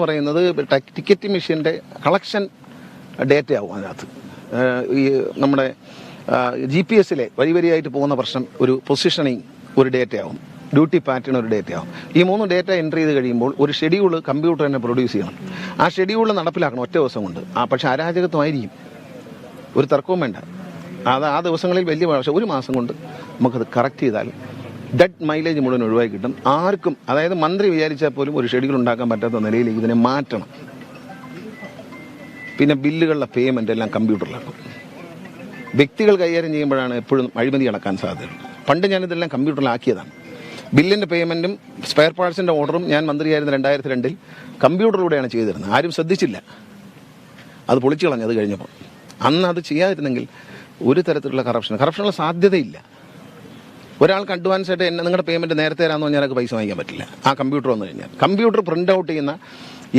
പറയുന്നത് ടിക്കറ്റ് മെഷീന്റെ collection data ആവും അതിനകത്ത് ഈ നമ്മുടെ ജി പി എസിലെ വരി വരിയായിട്ട് പോകുന്ന പ്രശ്നം ഒരു പൊസിഷനിങ് ഒരു ഡേറ്റ ആവും ഡ്യൂട്ടി പാറ്റേൺ ഒരു ഡേറ്റ ആവും ഈ മൂന്ന് ഡേറ്റ എൻട്രി ചെയ്ത് കഴിയുമ്പോൾ ഒരു ഷെഡ്യൂൾ കമ്പ്യൂട്ടർ തന്നെ പ്രൊഡ്യൂസ് ചെയ്യണം. ആ ഷെഡ്യൂൾ നടപ്പിലാക്കണം ഒറ്റ ദിവസം കൊണ്ട്. ആ പക്ഷേ അരാജകത്വമായിരിക്കും. ഒരു തർക്കവും വേണ്ട. അത് ആ ദിവസങ്ങളിൽ വലിയ പക്ഷേ ഒരു മാസം കൊണ്ട് നമുക്കത് കറക്റ്റ് ചെയ്താൽ ഡെഡ് മൈലേജ് മുഴുവൻ ഒഴിവാക്കി കിട്ടും. ആർക്കും അതായത് മന്ത്രി വിചാരിച്ചാൽ പോലും ഒരു ഷെഡ്യൂൾ ഉണ്ടാക്കാൻ പറ്റാത്ത നിലയിലേക്ക് ഇതിനെ മാറ്റണം. പിന്നെ ബില്ലുകളുടെ പേയ്മെന്റ് എല്ലാം കമ്പ്യൂട്ടറിലാക്കും വ്യക്തികൾ കൈകാര്യം ചെയ്യുമ്പോഴാണ് എപ്പോഴും അഴിമതി അടക്കാൻ സാധ്യതയുള്ളത് പണ്ട് ഞാനിതെല്ലാം കമ്പ്യൂട്ടറിലാക്കിയതാണ് ബില്ലിന്റെ പേയ്മെന്റും സ്പെയർ പാർട്സിന്റെ ഓർഡറും ഞാൻ മന്ത്രിയായിരുന്ന രണ്ടായിരത്തി രണ്ടിൽ കമ്പ്യൂട്ടറിലൂടെയാണ് ചെയ്തിരുന്നത്. ആരും ശ്രദ്ധിച്ചില്ല. അത് പൊളിച്ചു കളഞ്ഞു അത് കഴിഞ്ഞപ്പോൾ. അന്ന് അത് ചെയ്യാതിരുന്നെങ്കിൽ ഒരു തരത്തിലുള്ള കറപ്ഷൻ കറപ്ഷനുള്ള സാധ്യതയില്ല. ഒരാൾക്ക് അഡ്വാൻസ് ആയിട്ട് എന്നെ നിങ്ങളുടെ പേയ്മെന്റ് നേരത്തെ തരാമെന്ന് പറഞ്ഞാൽ പൈസ വാങ്ങിക്കാൻ പറ്റില്ല. ആ കമ്പ്യൂട്ടർ വന്നു കഴിഞ്ഞാൽ. കമ്പ്യൂട്ടർ പ്രിന്റ് ഔട്ട് ചെയ്യുന്ന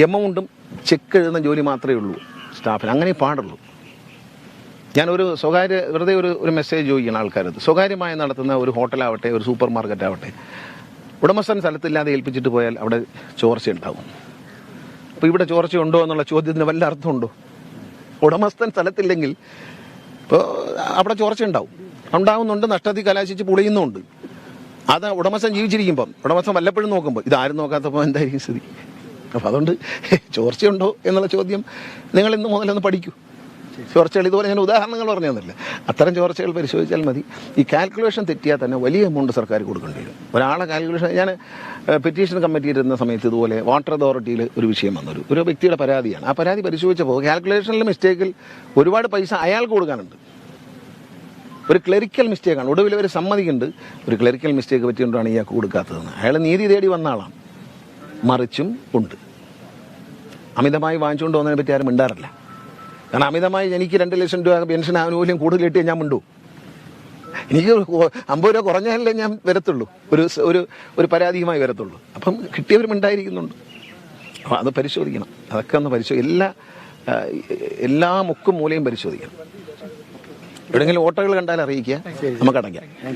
എമൗണ്ടും ചെക്ക് എഴുതുന്ന ജോലി മാത്രമേ ഉള്ളൂ സ്റ്റാഫിന് അങ്ങനെ പാടുള്ളൂ. ഞാനൊരു സ്വകാര്യ വെറുതെ ഒരു ഒരു മെസ്സേജ് ചോദിക്കണം ആൾക്കാരത് സ്വകാര്യമായി നടത്തുന്ന ഒരു ഹോട്ടലാവട്ടെ ഒരു സൂപ്പർ മാർക്കറ്റ് ആവട്ടെ ഉടമസ്ഥൻ സ്ഥലത്തില്ലാതെ ഏൽപ്പിച്ചിട്ട് പോയാൽ അവിടെ ചോർച്ച ഉണ്ടാവും. അപ്പോൾ ഇവിടെ ചോർച്ച ഉണ്ടോ എന്നുള്ള ചോദ്യത്തിന് വല്ല അർത്ഥമുണ്ടോ? ഉടമസ്ഥൻ സ്ഥലത്തില്ലെങ്കിൽ ഇപ്പോൾ അവിടെ ചോർച്ച ഉണ്ടാവും. ഉണ്ടാവുന്നുണ്ട് നഷ്ടത്തിൽ കലാശിച്ച് പുളിയുന്നുണ്ട് അത് ഉടമസ്ഥൻ ജീവിച്ചിരിക്കുമ്പം ഉടമസ്ഥൻ വല്ലപ്പോഴും നോക്കുമ്പോൾ ഇതാരും നോക്കാത്തപ്പോൾ എന്തായിരിക്കും സ്ഥിതി? അപ്പോൾ അതുകൊണ്ട് ചോർച്ചയുണ്ടോ എന്നുള്ള ചോദ്യം നിങ്ങൾ ഇന്ന് മുതലൊന്ന് പഠിക്കൂ. ചോർച്ചകൾ ഇതുപോലെ ഞാൻ ഉദാഹരണങ്ങൾ പറഞ്ഞു തന്നില്ല. അത്തരം ചോർച്ചകൾ പരിശോധിച്ചാൽ മതി. ഈ കാൽക്കുലേഷൻ തെറ്റിയാൽ തന്നെ വലിയ എമൗണ്ട് സർക്കാർ കൊടുക്കേണ്ടി വരും. ഒരാളെ കാൽക്കുലേഷൻ ഞാൻ പെറ്റീഷൻ കമ്മിറ്റി ഇരുന്ന സമയത്ത് ഇതുപോലെ വാട്ടർ അതോറിറ്റിയിൽ ഒരു വിഷയം വന്നൊരു ഒരു വ്യക്തിയുടെ പരാതിയാണ്. ആ പരാതി പരിശോധിച്ചപ്പോൾ കാൽക്കുലേഷനിലെ മിസ്റ്റേക്കിൽ ഒരുപാട് പൈസ അയാൾക്ക് കൊടുക്കാനുണ്ട്. ഒരു ക്ലറിക്കൽ മിസ്റ്റേക്കാണ് ഒടുവിൽ അവർ സമ്മതിക്കുന്നുണ്ട്. ഒരു ക്ലറിക്കൽ മിസ്റ്റേക്ക് പറ്റിക്കൊണ്ടാണ് ഇയാൾക്ക് കൊടുക്കാത്തതെന്ന്. അയാൾ നീതി തേടി വന്ന ആളാണ്. മറിച്ചും ഉണ്ട്. അമിതമായി വാങ്ങിച്ചുകൊണ്ട് പോകുന്നതിനെ പറ്റി ആരും മിണ്ടാറില്ല. കാരണം അമിതമായി എനിക്ക് രണ്ട് ലക്ഷം രൂപ പെൻഷൻ ആനുകൂല്യം കൂടുതൽ കിട്ടിയാൽ ഞാൻ മിണ്ടൂ. എനിക്ക് അമ്പത് രൂപ കുറഞ്ഞാലേ ഞാൻ വരത്തുള്ളൂ. ഒരു ഒരു ഒരു പരാതിയുമായി വരത്തുള്ളൂ. അപ്പം കിട്ടിയവരും ഉണ്ടായിരിക്കുന്നുണ്ട് അപ്പം അത് പരിശോധിക്കണം. അതൊക്കെ ഒന്ന് പരിശോധി എല്ലാ എല്ലാ മുക്കും മൂലയും പരിശോധിക്കണം. എവിടെയെങ്കിലും ഓട്ടോകൾ കണ്ടാൽ അറിയിക്കുക. നമുക്ക് അടയ്ക്കാം.